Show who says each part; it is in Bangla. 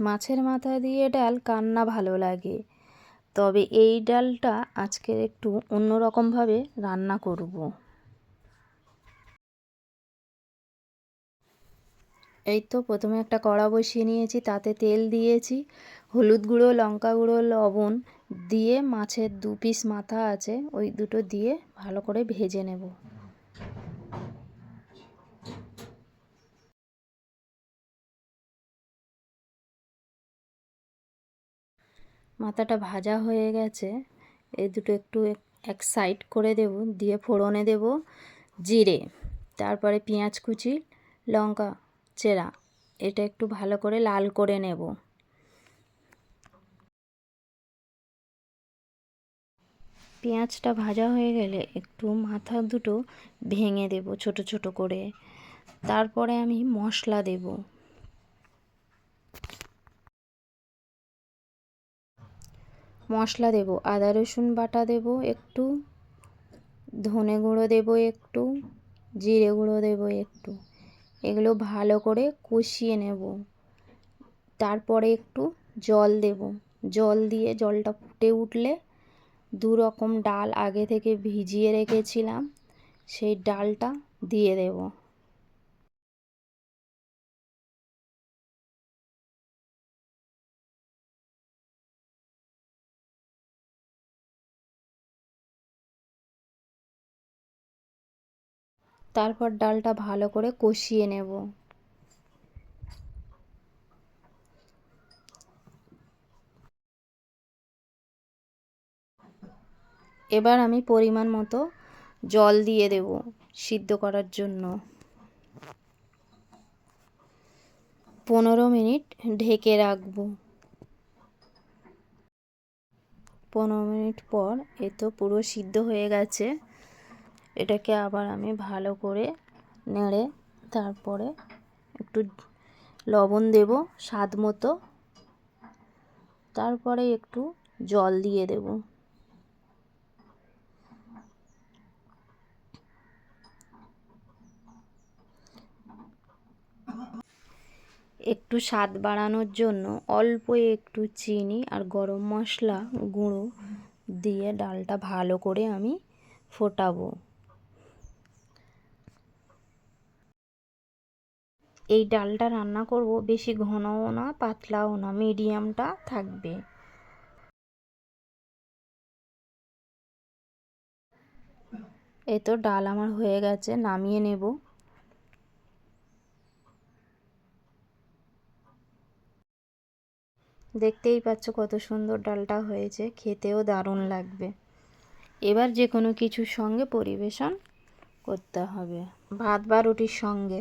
Speaker 1: মাছের মাথা দিয়ে ডাল কান্না ভালো লাগে। তবে এই ডালটা আজকে একটু অন্যরকমভাবে রান্না করব। এই তো প্রথমে একটা কড়া বসিয়ে নিয়েছি, তাতে তেল দিয়েছি, হলুদ গুঁড়ো, লঙ্কা গুঁড়ো, লবণ দিয়ে মাছের দু পিস মাথা আছে, ওই দুটো দিয়ে ভালো করে ভেজে নেব। মাথাটা ভাজা হয়ে গেছে। এই দুটো একটু এক সাইড করে দেব, দিয়ে ফোড়নে দেব জিরে, তারপরে পেঁয়াজ কুচি, লঙ্কা, চেরা, এটা একটু ভালো করে লাল করে নেব। পেঁয়াজটা ভাজা হয়ে গেলে একটু মাথা দুটো ভেঙে দেব ছোট ছোট করে। তারপরে আমি মশলা দেব। মশলা দেব। আদা, রসুন বাটা দেব একটু। ধনে গুঁড়ো দেব একটু। জিরে গুঁড়ো দেব একটু। এগুলো ভালো করে কষিয়ে নেব। তারপরে একটু জল দেব। জল দিয়ে জলটা ফুটে উঠলে দু রকম ডাল আগে থেকে ভিজিয়ে রেখেছিলাম। সেই ডালটা দিয়ে দেব। তারপর ডালটা ভালো করে কষিয়ে নেব। এবার আমি পরিমাণ মতো জল দিয়ে দেব সিদ্ধ করার জন্য। পনেরো মিনিট ঢেকে রাখব। পনেরো মিনিট পর এ তো পুরো সিদ্ধ হয়ে গেছে। এটাকে আবার আমি ভালো করে নেড়ে তারপরে একটু লবণ দেব স্বাদ মতো। তারপরে একটু জল দিয়ে দেব। একটু স্বাদ বাড়ানোর জন্য অল্প একটু চিনি আর গরম মশলা গুঁড়ো দিয়ে ডালটা ভালো করে আমি ফোটাবো। এই ডালটা রান্না করব বেশি ঘনও না, পাতলাও না মিডিয়ামটা থাকবে। এই তো ডাল আমার হয়ে গেছে, নামিয়ে নেব। দেখতেই পাচ্ছ কত সুন্দর ডালটা হয়েছে, খেতেও দারুণ লাগবে। এবার যে কোনো কিছুর সঙ্গে পরিবেশন করতে হবে, ভাত বা রুটির সঙ্গে।